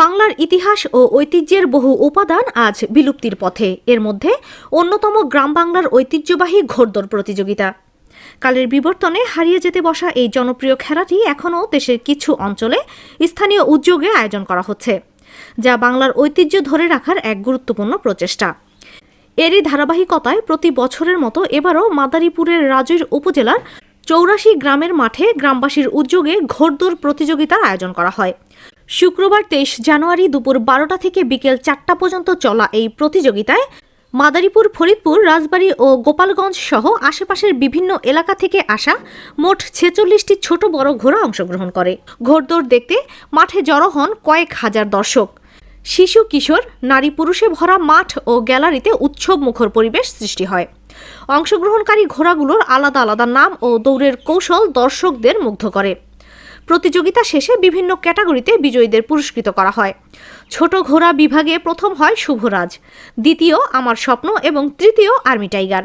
বাংলার ইতিহাস ও ঐতিহ্যের বহু উপাদান আজ বিলুপ্তির পথে। এর মধ্যে অন্যতম গ্রাম বাংলার ঐতিহ্যবাহী ঘোড়দৌড় প্রতিযোগিতা। কালের বিবর্তনে হারিয়ে যেতে বসা এই জনপ্রিয় খেলাটি এখনও দেশের কিছু অঞ্চলে স্থানীয় উদ্যোগে আয়োজন করা হচ্ছে, যা বাংলার ঐতিহ্য ধরে রাখার এক গুরুত্বপূর্ণ প্রচেষ্টা। এরই ধারাবাহিকতায় প্রতি বছরের মতো এবারও মাদারীপুরের রাজৈর উপজেলার চৌরাশি গ্রামের মাঠে গ্রামবাসীর উদ্যোগে ঘোড়দৌড় প্রতিযোগিতার আয়োজন করা হয়। শুক্রবার তেইশ জানুয়ারি দুপুর বারোটা থেকে বিকেল চারটা পর্যন্ত চলা এই প্রতিযোগিতায় মাদারীপুর, ফরিদপুর, রাজবাড়ী ও গোপালগঞ্জ সহ আশেপাশের বিভিন্ন এলাকা থেকে আসা মোট ছেচল্লিশটি ছোট বড় ঘোড়া অংশগ্রহণ করে। ঘোড়দৌড় দেখতে মাঠে জড়ো হন কয়েক হাজার দর্শক। শিশু, কিশোর, নারী, পুরুষে ভরা মাঠ ও গ্যালারিতে উৎসব মুখর পরিবেশ সৃষ্টি হয়। অংশগ্রহণকারী ঘোড়াগুলোর আলাদা আলাদা নাম ও দৌড়ের কৌশল দর্শকদের মুগ্ধ করে। প্রতিযোগিতা শেষে বিভিন্ন ক্যাটাগরিতে বিজয়ীদের পুরস্কৃত করা হয়। ছোট ঘোড়া বিভাগে প্রথম হয় শুভরাজ, দ্বিতীয় আমার স্বপ্ন এবং তৃতীয় আর্মি টাইগার।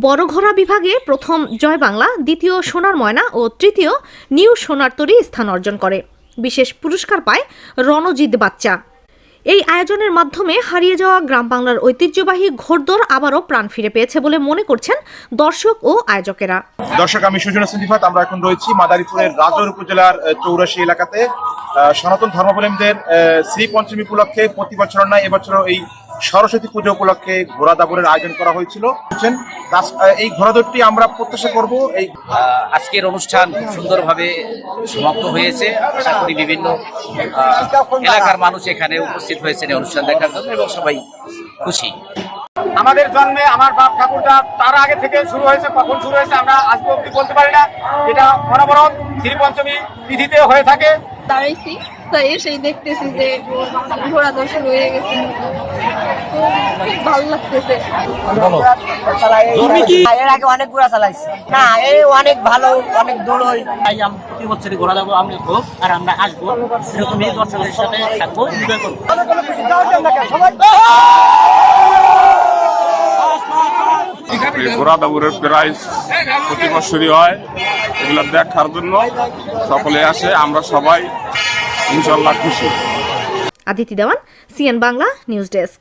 বড় ঘোড়া বিভাগে প্রথম জয় বাংলা, দ্বিতীয় সোনার ময়না ও তৃতীয় নিউ সোনার তরী স্থান অর্জন করে। বিশেষ পুরস্কার পায় রণজিৎ বাচ্চা। এই আয়োজনের মাধ্যমে হারিয়ে যাওয়া গ্রাম বাংলার ঐতিহ্যবাহী ঘোরদোর আবারও প্রাণ ফিরে পেয়েছে বলে মনে করছেন দর্শক ও আয়োজকেরা। দর্শক, আমি সুজন সিদ্দিফাত, আমরা এখন রয়েছি মাদারীপুরের রাজর উপজেলার চৌরাশি এলাকাতে। সনাতন ধর্মাবলম্বীদের শ্রী পঞ্চমী উপলক্ষে প্রতি বছর নয় এবছরও এই সরস্বতী পুজো উপলক্ষে ঘোড়া দাবরের আয়োজন করা হয়েছিল। এই ঘোড়া দৌড়টি আমরা প্রত্যাশা করব। এই আজকের অনুষ্ঠান খুব সুন্দরভাবে সমাপ্ত হয়েছে। আশা করি বিভিন্ন এলাকার মানুষ এখানে উপস্থিত হয়েছেন এই অনুষ্ঠান দেখার জন্য এবং সবাই খুশি। আমাদের জন্মে আমার বাপ ঠাকুরটা তার আগে থেকে শুরু হয়েছে কখন শুরু হয়েছে আমরা আজকে অব্দি বলতে পারি না। এটা অনবরত শ্রী পঞ্চমী তিথিতে হয়ে থাকে। দাঁড়াইছি। তো এসেই দেখতেছি যে ঘোড়া দোষ হয়ে গেছে। খুব ভালো লাগতেছে। এর আগে অনেক ঘোড়া চালাইছি। না এই অনেক ভালো অনেক দৌড়ই তাই আমরা প্রতি বছরই ঘোরা যাব আমরা আর আমরা আসব। এরকমই দর্শকদের সাথে থাকব এনজয় করব। ঘোড়া দাবুরের প্রাইজ প্রতি বছরই হয়। এগুলো দেখার জন্য সকলে আসে আমরা সবাই ইনশাল্লাহ খুশি। Aditi Dewan CN Bangla news desk.